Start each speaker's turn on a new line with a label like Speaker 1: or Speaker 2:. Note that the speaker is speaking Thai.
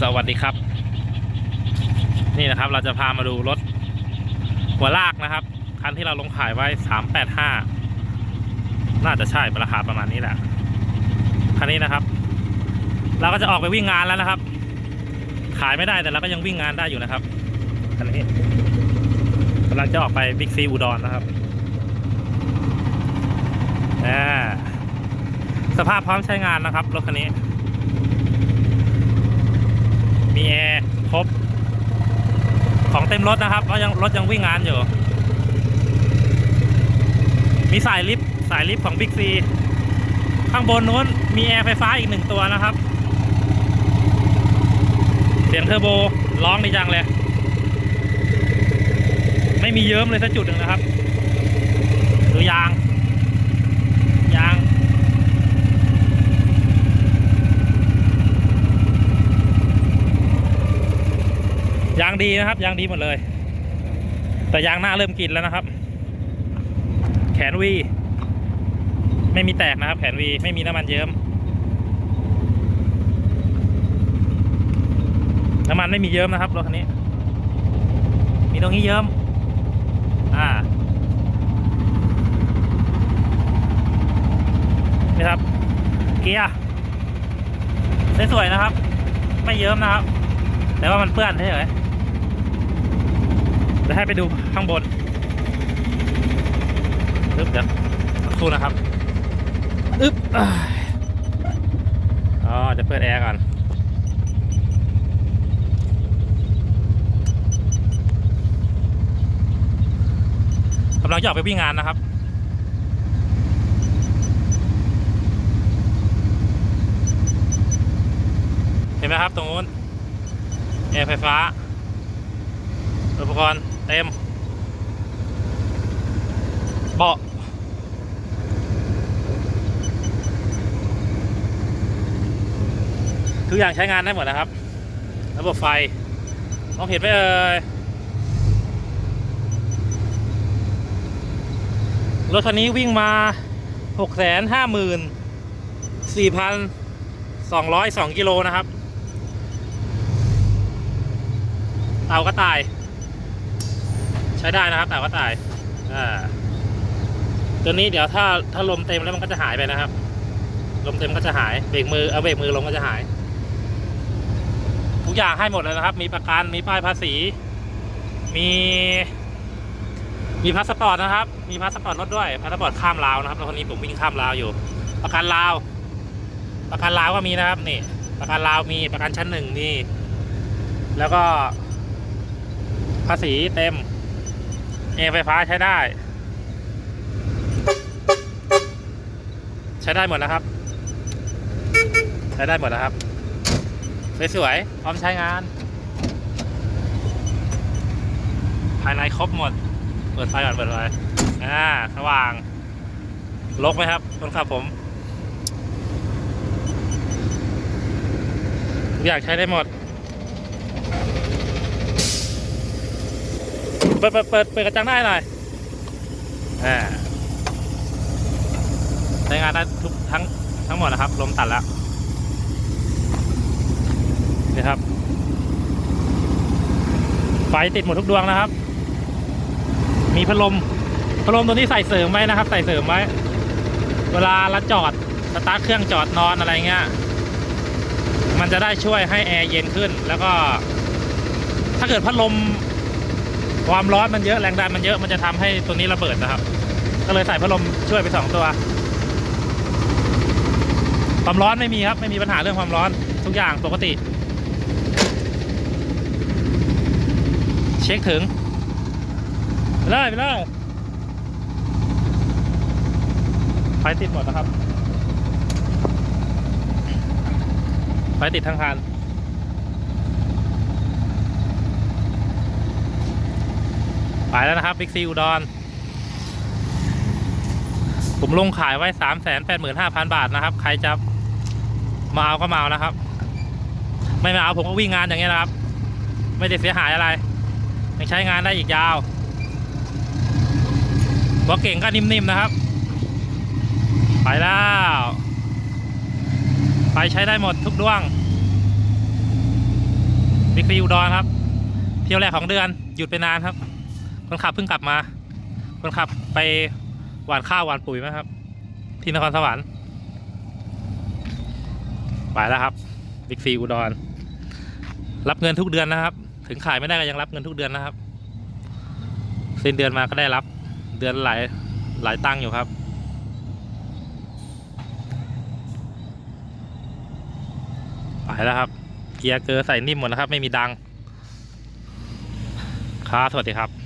Speaker 1: สวัสดีครับ นี่นะครับเราจะพามาดูรถ หัวลากนะครับ คันที่เราลงขายไว้สามแปดห้าน่าจะใช่ราคาประมาณนี้แหละคันนี้นะครับ เราก็จะออกไปวิ่งงานแล้วนะครับ ขายไม่ได้แต่เราก็ยังวิ่งงานได้อยู่นะครับคันนี้กำลังจะออกไปบิ๊กซีอุดรนะครับอ่าสภาพพร้อมใช้งานนะครับรถคันนี้ มีแอร์ ครบ ของเต็มรถนะครับเพราะยังรถยังวิ่งงานอยู่ มีสายลิฟต์สายลิฟต์ของบิ๊กซีข้างบนนู้นมีแอร์ไฟฟ้าอีกหนึ่งตัวนะครับ เสียงเทอร์โบร้องดีจังเลย ไม่มีเยิ้มเลยสักจุดหนึ่งนะครับ ดูยาง ยาง ยางดีนะครับ ยางดีหมดเลย แต่ยางหน้าเริ่มกินแล้วนะครับ แขนวี ไม่มีแตกนะครับ แขนวีไม่มีน้ำมันเยิ้มน้ำมันไม่มีเยิ้มนะครับรถคันนี้ มีตรงนี้เยิ้มอ่านี่ครับ เกียร์สวยๆนะครับ ไม่เยิ้มนะครับ แต่ว่ามันเปื้อนเฉยๆ เดี๋ยวให้ไปดูข้างบนอึ๊บเดี๋ยวสักครู่นะครับอึ๊บอ่าอ๋อจะเปิดแอร์ก่อนกำลังจะออกไปวิ่งงานนะครับเห็นไหมครับตรงนู้นแอร์ไฟฟ้า อุปกรณ์ เต็ม เบาะทุกอย่างใช้งานได้หมดนะครับ ระบบไฟมองเห็นไหมเอ่ยรถคันนี้วิ่งมาหกแสนห้าหมื่นสี่พันสองร้อยสองกิโลนะครับ เต่ากระต่าย ช้ได้นะครับเต่ากระต่ายอ่าตัวนี้เดี๋ยวถ้าถ้าลมเต็มแล้วมันก็จะหายไปนะครับ ลมเต็มก็จะหายเบรกมือเอาเบรกมือลงก็จะหาย ทุกอย่างให้หมดเลยนะครับ มีประกันมีป้ายภาษี มี มีพาสปอร์ตนะครับ มีพาสปอร์ตรถด้วยพาสปอร์ตข้ามลาวนะครับแล้วคนนี้ผมวิ่งข้ามลาวอยู่ ประกันลาว ประกันลาวก็มีนะครับนี่ ประกันลาวมีประกันชั้นหนึ่งมีแล้วก็ภาษีเต็ม เอร์ไฟฟ้าใช้ได้ ใช้ได้หมดนะครับ ใช้ได้หมดนะครับ สวยๆพร้อมใช้งาน ภายในครบหมด เปิดไฟก่อนเปิดไฟอ่าสว่างลกไหมครับคนขับผมอยางใช้ได้หมด ปิดเปิดเปิดเปิดกระจังได้หน่อยอ่าใช้งานได้ทุกทั้งทั้งหมดนะครับลมตัดแล้วนี่ครับ ไฟติดหมดทุกดวงนะครับ มีพัดลมพัดลมตัวนี้ใส่เสริมไว้นะครับ ใส่เสริมไว้ เวลาเราจอดสตาร์ทเครื่องจอดนอนอะไรเงี้ยมันจะได้ช่วยให้แอร์เย็นขึ้น แล้วก็ ถ้าเกิดพัดลม ความร้อนมันเยอะแรงดันมันเยอะมันจะทำให้ตัวนี้ระเบิดนะครับ ก็เลยใส่พัดลมช่วยไปสองตัวความร้อนไม่มีครับ ไม่มีปัญหาเรื่องความร้อนทุกอย่างปกติ เช็คถึงไปเลยไปเลยไฟติดหมดนะครับไฟติดทั้งคัน ไปแล้วนะครับบิ๊กซีอุดร ผมลงขายไว้สามแสนแปดหมื่นห้าพันบาทนะครับ ใครจะมาเอาก็มาเอานะครับ ไม่มาเอาผมก็วิ่งงานอย่างเงี้ยนะครับ ไม่ได้เสียหายอะไร ยังใช้งานได้อีกยาวหัวเก่งก็นิ่มๆนะครับ ไปแล้ว ไปใช้ได้หมดทุกดวงบิ๊กซีอุดรครับ เที่ยวแรกของเดือนหยุดไปนานครับ คนขับเพิ่งกลับมา คนขับไปหวานข้าวหวานปุ๋ยไหมครับ ที่นครสวรรค์ไปแล้วครับบิ๊กซีอุดร รับเงินทุกเดือนนะครับ ถึงขายไม่ได้ก็ยังรับเงินทุกเดือนนะครับสิ้นเดือนมาก็ได้รับ เดือนหลายหลายตังค์อยู่ครับไปแล้วครับ เกียร์เกอร์ใส่นิ่มหมดนะครับ ไม่มีดังครับสวัสดีครับ